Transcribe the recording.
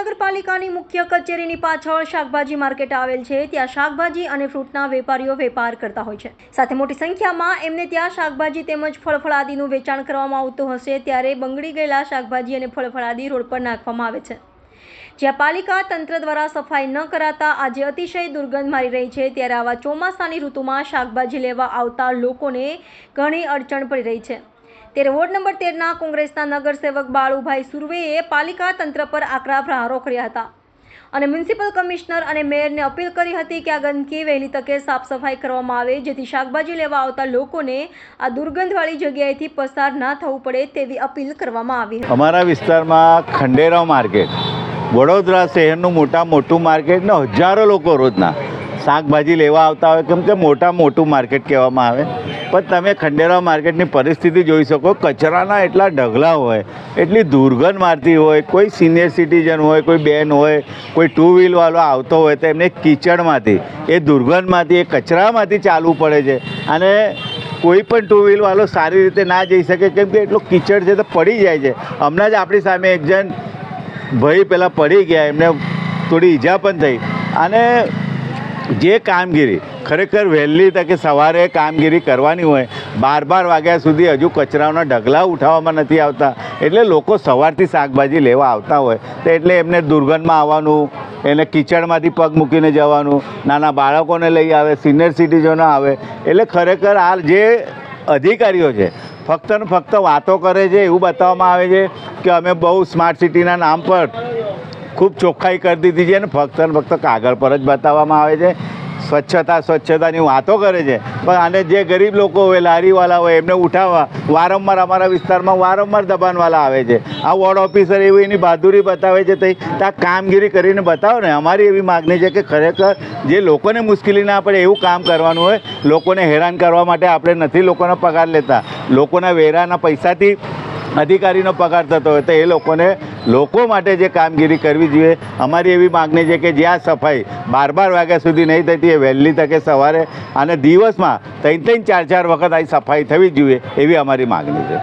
મહાનગરપાલિકાની મુખ્ય કચેરીની પાછળ શાકભાજી માર્કેટ આવેલ છે. ત્યાં શાકભાજી અને ફ્રૂટના વેપારીઓ વેપાર કરતા હોય છે. સાથે મોટી સંખ્યામાં એમને ત્યાં શાકભાજી તેમજ ફળફળાદીનું વેચાણ કરવામાં આવતું હશે ત્યારે બંગડી ગયેલા શાકભાજી અને ફળફળાદી રોડ પર નાખવામાં આવે છે. જ્યાં પાલિકા તંત્ર દ્વારા સફાઈ ન કરાતા આજે અતિશય દુર્ગંધ મારી રહી છે. ત્યારે આવા ચોમાસાની ઋતુમાં શાકભાજી લેવા આવતા લોકોને ઘણી અડચણ પડી રહી છે. ત્યારે વોર્ડ નંબર તેરના કોંગ્રેસના નગરસેવક બાળુભાઈ સુરવેએ પાલિકા તંત્ર પર આકરા પ્રહારો કર્યા હતા. અને મ્યુનિસિપલ કમિશનર અને મેયરને અપીલ કરી હતી કે આ ગંદકી વહેલી તકે સાફ સફાઈ કરવામાં આવે, જેથી શાકભાજી લેવા આવતા લોકોને આ દુર્ગંધવાળી જગ્યાએથી પસાર ના થવું પડે તેવી અપીલ કરવામાં આવી અમારા વિસ્તારમાં ખંડેરાવ માર્કેટ, વડોદરા શહેરનું મોટા મોટું માર્કેટ ને હજારો લોકો રોજના શાકભાજી લેવા આવતા હોય, કેમ કે મોટા મોટું માર્કેટ કહેવામાં આવે. પણ તમે ખંડેરાવ માર્કેટની પરિસ્થિતિ જોઈ શકો, કચરાના એટલા ઢગલા હોય, એટલી દુર્ગંધ મારતી હોય, કોઈ સિનિયર સિટીઝન હોય, કોઈ બેન હોય, કોઈ ટુ વ્હીલવાળો આવતો હોય તો એમને કિચડમાંથી, એ દુર્ગંધમાંથી, એ કચરામાંથી ચાલવું પડે છે. અને કોઈ પણ ટુ વ્હીલવાળો સારી રીતે ના જઈ શકે, કેમ કે એટલો કિચડ છે તો પડી જાય છે. હમણાં જ આપણી સામે એક જણ ભાઈ પહેલાં પડી ગયા, એમને થોડી ઈજા પણ થઈ. અને જે કામગીરી ખરેખર વહેલી તકે સવારે કામગીરી કરવાની હોય બાર બાર વાગ્યા સુધી હજુ કચરાના ઢગલા ઉઠાવવામાં નથી આવતા, એટલે લોકો સવારથી શાકભાજી લેવા આવતા હોય, તો એટલે એમને દુર્ગંધમાં આવવાનું, એને કિચડમાંથી પગ મૂકીને જવાનું, નાના બાળકોને લઈ આવે, સિનિયર સિટીઝનો આવે, એટલે ખરેખર આ જે અધિકારીઓ છે, ફક્ત ને ફક્ત વાતો કરે છે, એવું બતાવવામાં આવે છે કે અમે બહુ સ્માર્ટ સિટીના નામ પર ખૂબ ચોખ્ખાઈ કરી દીધી છે અને ફક્ત ને ફક્ત કાગળ પર જ બતાવવામાં આવે છે. સ્વચ્છતા, સ્વચ્છતાની વાતો કરે છે. પણ આને જે ગરીબ લોકો હોય, લારીવાળા હોય, એમને ઉઠાવવા, વારંવાર અમારા વિસ્તારમાં વારંવાર દબાણવાળા આવે છે. આ વોર્ડ ઓફિસર એવું એની બહાદુરી બતાવે છે તો આ કામગીરી કરીને બતાવો ને. અમારી એવી માગણી છે કે ખરેખર જે લોકોને મુશ્કેલી ના પડે એવું કામ કરવાનું હોય, લોકોને હેરાન કરવા માટે આપણે નથી લોકોનો પગાર લેતા. લોકોના વેરાના પૈસાથી અધિકારીનો પગાર થતો હોય, તો એ લોકોને લોકો માટે જે કામગીરી કરવી જોઈએ, અમારી એવી માગણી છે કે જ્યાં સફાઈ બાર બાર વાગ્યા સુધી નહીં થતી, એ વહેલી તકે સવારે અને દિવસમાં ત્રણ ત્રણ ચાર ચાર વખત આ સફાઈ થવી જોઈએ, એવી અમારી માગણી છે.